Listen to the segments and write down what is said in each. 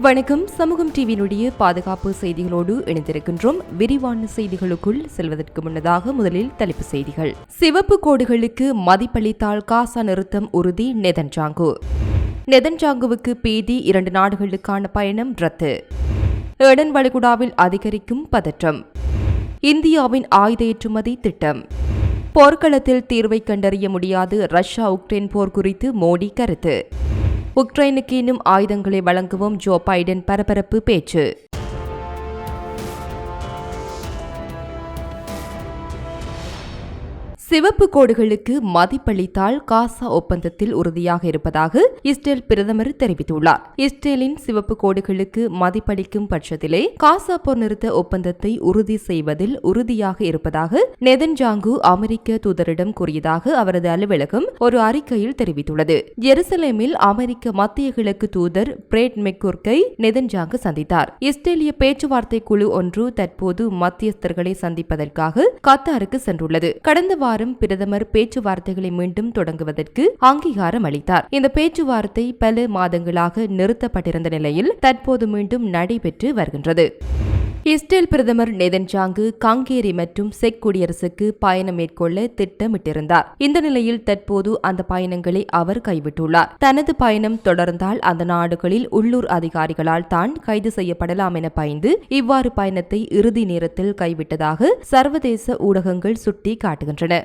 வணக்கம். சமூகம் டிவியினுடைய பாதுகாப்பு செய்திகளோடு இணைந்திருக்கின்றோம். விரிவான செய்திகளுக்குள் செல்வதற்கு முன்னதாக முதலில் தலைப்பு செய்திகள். சிவப்பு கோடுகளுக்கு மதிப்பளித்தால் காசா நிறுத்தம் உறுதி நெதன்ஜாங்கு. நெதன்ஜாங்குவுக்கு பேதி இரண்டு நாடுகளுக்கான பயணம் ரத்து. ஏடன் வளைகுடாவில் அதிகரிக்கும் பதற்றம். இந்தியாவின் ஆயுத ஏற்றுமதி திட்டம். போர்க்களத்தில் தீர்வை கண்டறிய முடியாது ரஷ்யா உக்ரைன் போர் குறித்து மோடி கருத்து. உக்ரைனுக்கு இன்னும் ஆயுதங்களை வழங்கவும் ஜோ பைடன் பரபரப்பு பேச்சு. சிவப்பு கோடுகளுக்கு மதிப்பளித்தால் காசா ஒப்பந்தத்தில் உறுதியாக இருப்பதாக இஸ்ரேல் பிரதமர் தெரிவித்துள்ளார். இஸ்ரேலின் சிவப்பு கோடுகளுக்கு மதிப்பளிக்கும் பட்சத்திலே காசா போர் நிறுத்த ஒப்பந்தத்தை உறுதி செய்வதில் உறுதியாக இருப்பதாக நெதன்ஜாங்கு அமெரிக்க தூதரிடம் கூறியதாக அவரது அலுவலகம் ஒரு அறிக்கையில் தெரிவித்துள்ளது. ஜெருசலேமில் அமெரிக்க மத்திய கிழக்கு தூதர் பிரேட் மெக்குர்கை நெதன்ஜாங்கு சந்தித்தார். இஸ்ரேலிய பேச்சுவார்த்தை குழு ஒன்று தற்போது மத்தியஸ்தர்களை சந்திப்பதற்காக கத்தாருக்கு சென்றுள்ளது. கடந்த வாரம் பிரதமர் பேச்சுவார்த்தைகளை மீண்டும் தொடங்குவதற்கு அங்கீகாரம் அளித்தார். இந்த பேச்சுவார்த்தை பல மாதங்களாக நிறுத்தப்பட்டிருந்த நிலையில் தற்போது மீண்டும் நடைபெற்று வருகின்றது. இஸ்ரேல் பிரதமர் நெதன்ஜாங்கு காங்கேரி மற்றும் செக் குடியரசுக்கு பயணம் மேற்கொள்ள திட்டமிட்டிருந்தார். இந்த நிலையில் தற்போது அந்த பயணங்களை அவர் கைவிட்டுள்ளார். தனது பயணம் தொடர்ந்தால் அந்த நாடுகளில் உள்ளூர் அதிகாரிகளால் தான் கைது செய்யப்படலாம் என பயந்து இவ்வாறு பயணத்தை இறுதி நேரத்தில் கைவிட்டதாக சர்வதேச ஊடகங்கள் சுட்டி காட்டுகின்றன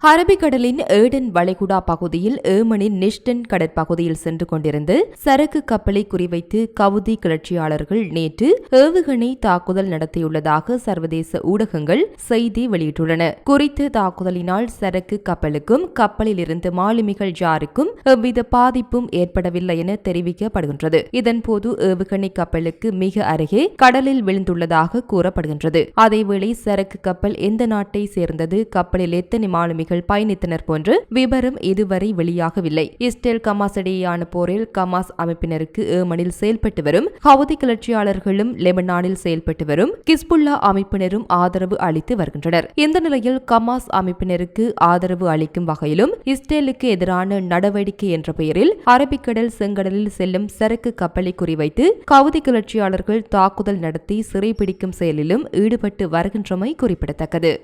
அரபிக்கடலின் ஏடன் வளைகுடா பகுதியில் ஏமனின் நிஷ்டன் கடற்பகுதியில் சென்று கொண்டிருந்து சரக்கு கப்பலை குறிவைத்து கவுதி கிளர்ச்சியாளர்கள் நேற்று ஏவுகணை தாக்குதல் நடத்தியுள்ளதாக சர்வதேச ஊடகங்கள் செய்தி வெளியிட்டுள்ளன. குறித்த தாக்குதலினால் சரக்கு கப்பலுக்கும் கப்பலில் இருந்து மாலுமிகள் ஜாருக்கும் எவ்வித பாதிப்பும் ஏற்படவில்லை என தெரிவிக்கப்படுகின்றது. இதன்போது ஏவுகணை கப்பலுக்கு மிக அருகே கடலில் விழுந்துள்ளதாக கூறப்படுகின்றது. அதேவேளை சரக்கு கப்பல் எந்த நாட்டை சேர்ந்தது கப்பலில் எத்தனை மாலுமிகள் பயணிகள் பயணித்தனர் போன்று விபரம் இதுவரை வெளியாகவில்லை. இஸ்ரேல் கமாஸ் இடையேயான போரில் கமாஸ் அமைப்பினருக்கு ஏமனில் செயல்பட்டு வரும் ஹவுதி கிளர்ச்சியாளர்களும் லெபனானில் செயல்பட்டு வரும் கிஸ்புல்லா அமைப்பினரும் ஆதரவு அளித்து வருகின்றனர். இந்த நிலையில் கமாஸ் அமைப்பினருக்கு ஆதரவு அளிக்கும் வகையிலும் இஸ்ரேலுக்கு எதிரான நடவடிக்கை என்ற பெயரில் அரபிக்கடல் செங்கடலில் செல்லும் சரக்கு கப்பலை குறிவைத்து கவுதி கிளர்ச்சியாளர்கள் தாக்குதல் நடத்தி சிறைபிடிக்கும் செயலிலும் ஈடுபட்டு வருகின்றமை குறிப்பிடத்தக்கது.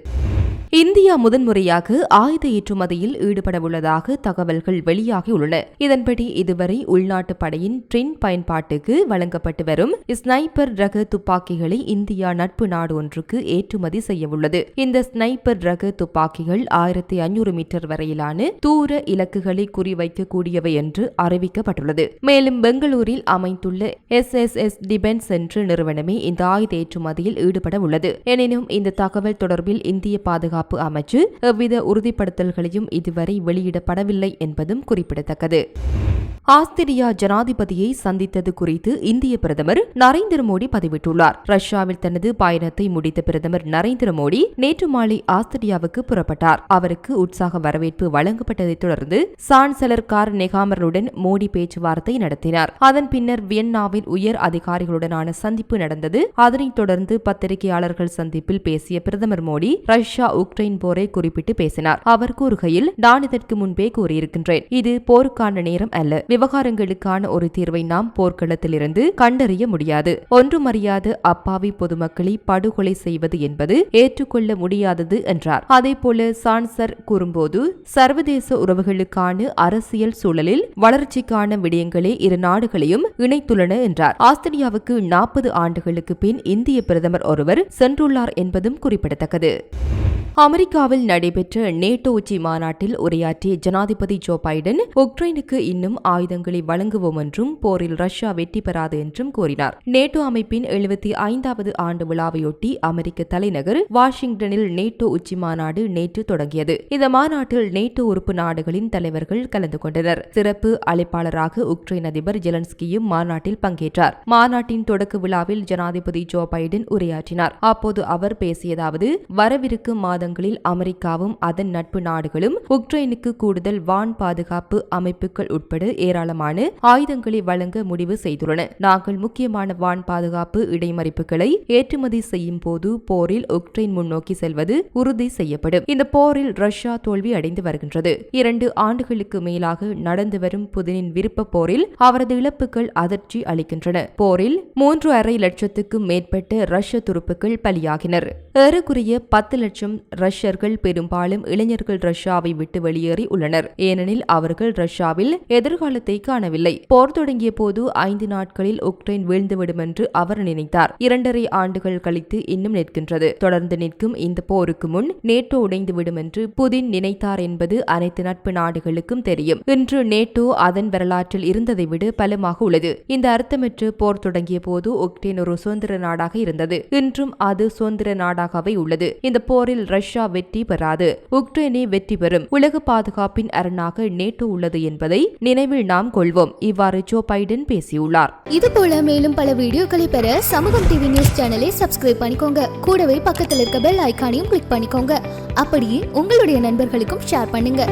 இந்தியா முதன்முறையாக ஆயுத ஏற்றுமதியில் ஈடுபடவுள்ளதாக தகவல்கள் வெளியாகியுள்ளன. இதன்படி இதுவரை உள்நாட்டு படையின் ட்ரின் பயன்பாட்டுக்கு வழங்கப்பட்டு வரும் ஸ்னைப்பர் ரக துப்பாக்கிகளை இந்தியா நட்பு நாடு ஒன்றுக்கு ஏற்றுமதி செய்யவுள்ளது. இந்த ஸ்னைப்பர் ரக துப்பாக்கிகள் ஆயிரத்தி ஐநூறு மீட்டர் வரையிலான தூர இலக்குகளை குறிவைக்கக்கூடியவை என்று அறிவிக்கப்பட்டுள்ளது. மேலும் பெங்களூரில் அமைந்துள்ள எஸ் எஸ் எஸ் டிபென்ஸ் என்ற நிறுவனமே இந்த ஆயுத ஏற்றுமதியில் ஈடுபட உள்ளது எனினும் இந்த தகவல் தொடர்பில் இந்திய பாதுகாப்பு பாதுகாப்பு அமைச்சு எவ்வித உறுதிப்படுத்தல்களையும் இதுவரை வெளியிடப்படவில்லை என்பதும் குறிப்பிடத்தக்கது. ஆஸ்திரியா ஜனாதிபதியை சந்தித்தது குறித்து இந்திய பிரதமர் நரேந்திர மோடி பதிவிட்டுள்ளார். ரஷ்யாவில் தனது பயணத்தை முடித்த பிரதமர் நரேந்திர மோடி நேற்று மாலை ஆஸ்திரியாவுக்கு புறப்பட்டார். அவருக்கு உற்சாக வரவேற்பு வழங்கப்பட்டதைத் தொடர்ந்து சான்சலர் கார் நெகாமருடன் மோடி பேச்சுவார்த்தை நடத்தினார். அதன் பின்னர் வியன்னாவின் உயர் அதிகாரிகளுடனான சந்திப்பு நடந்தது. அதனைத் தொடர்ந்து பத்திரிகையாளர்கள் சந்திப்பில் பேசிய பிரதமர் மோடி ரஷ்யா உக்ரைன் போரை குறிப்பிட்டு பேசினார். அவர் கூறுகையில் நான் இதற்கு முன்பே கூறியிருக்கின்றேன். இது போருக்கான நேரம் அல்ல. விவகாரங்களுக்கான ஒரு தீர்வை நாம் போர்க்களத்திலிருந்து கண்டறிய முடியாது. ஒன்றுமறியாத அப்பாவி பொதுமக்களை படுகொலை செய்வது என்பது ஏற்றுக்கொள்ள முடியாதது என்றார். அதேபோல சான்சர் கூறும்போது சர்வதேச உறவுகளுக்கான அரசியல் சூழலில் வளர்ச்சிக்கான விடயங்களே இரு நாடுகளையும் இணைத்துள்ளன என்றார். ஆஸ்திரியாவுக்கு நாற்பது ஆண்டுகளுக்கு பின் இந்திய பிரதமர் ஒருவர் சென்றுள்ளார் என்பதும் குறிப்பிடத்தக்கது. அமெரிக்காவில் நடைபெற்ற நேட்டோ உச்சி மாநாட்டில் உரையாற்றிய ஜனாதிபதி ஜோ பைடன் உக்ரைனுக்கு இன்னும் ஆயுதங்களை வழங்குவோம் என்றும் போரில் ரஷ்யா வெற்றி பெறாது என்றும் கூறினார். நேட்டோ அமைப்பின் எழுபத்தி ஐந்தாவது ஆண்டு விழாவையொட்டி அமெரிக்க தலைநகர் வாஷிங்டனில் நேட்டோ உச்சி மாநாடு நேற்று தொடங்கியது. இந்த மாநாட்டில் நேட்டோ உறுப்பு நாடுகளின் தலைவர்கள் கலந்து கொண்டனர். சிறப்பு அழைப்பாளராக உக்ரைன் அதிபர் ஜெலன்ஸ்கியும் மாநாட்டில் பங்கேற்றார். மாநாட்டின் தொடக்க விழாவில் ஜனாதிபதி ஜோ பைடன் உரையாற்றினார். அப்போது அவர் பேசியதாவது வரவிருக்கும் மாத மாதங்களில் அமெரிக்காவும் அதன் நட்பு நாடுகளும் உக்ரைனுக்கு கூடுதல் வான் பாதுகாப்பு அமைப்புகள் உட்பட ஏராளமான ஆயுதங்களை வழங்க முடிவு செய்துள்ளன. நாங்கள் முக்கியமான வான் பாதுகாப்பு இடைமறிப்புகளை ஏற்றுமதி செய்யும் போது போரில் உக்ரைன் முன்னோக்கி செல்வது உறுதி செய்யப்படும். இந்த போரில் ரஷ்யா தோல்வி அடைந்து வருகின்றது. இரண்டு ஆண்டுகளுக்கு மேலாக நடந்து வரும் புதினின் விருப்ப போரில் அவரது இழப்புகள் அதிர்ச்சி அளிக்கின்றன. போரில் மூன்று அரை லட்சத்துக்கும் மேற்பட்ட ரஷ்ய துருப்புகள் பலியாகினர். ஏறக்குறைய பத்து லட்சம் ரஷ்யர்கள் பெரும்பாலும் இளைஞர்கள் ரஷ்யாவை விட்டு வெளியேறி உள்ளனர். ஏனெனில் அவர்கள் ரஷ்யாவில் எதிர்காலத்தை காணவில்லை. போர் தொடங்கிய போது ஐந்து நாட்களில் உக்ரைன் வீழ்ந்துவிடும் என்று அவர் நினைத்தார். இரண்டரை ஆண்டுகள் கழித்து இன்னும் நிற்கின்றது. தொடர்ந்து நிற்கும் இந்த போருக்கு முன் நேட்டோ உடைந்துவிடும் என்று புதின் நினைத்தார் என்பது அனைத்து நட்பு நாடுகளுக்கும் தெரியும். இன்று நேட்டோ அதன் வரலாற்றில் இருந்ததை விட பலமாக உள்ளது. இந்த அர்த்தமற்று போர் தொடங்கிய போது உக்ரைன் ஒரு சுதந்திர நாடாக இருந்தது. இன்றும் அது சுதந்திர நாடாகவே உள்ளது. இந்த போரில் வெற்றி பெறாது. உக்ரைனே வெற்றி பெறும். உலக பாதுகாப்பின் அரணாக நேட்டோ உள்ளது என்பதை நினைவில் நாம் கொள்வோம். இவ்வாறு ஜோ பைடன் பேசியுள்ளார். இது போல மேலும் பல வீடியோக்களை பெற சமூகம் டிவி நியூஸ் சேனலை சப்ஸ்கிரைப் பண்ணிக்கோங்க. கூடவே பக்கத்தில் இருக்க பெல் ஐக்கானையும் கிளிக் பண்ணிக்கோங்க. அப்படியே உங்களுடைய நண்பர்களுக்கும் ஷேர் பண்ணுங்க.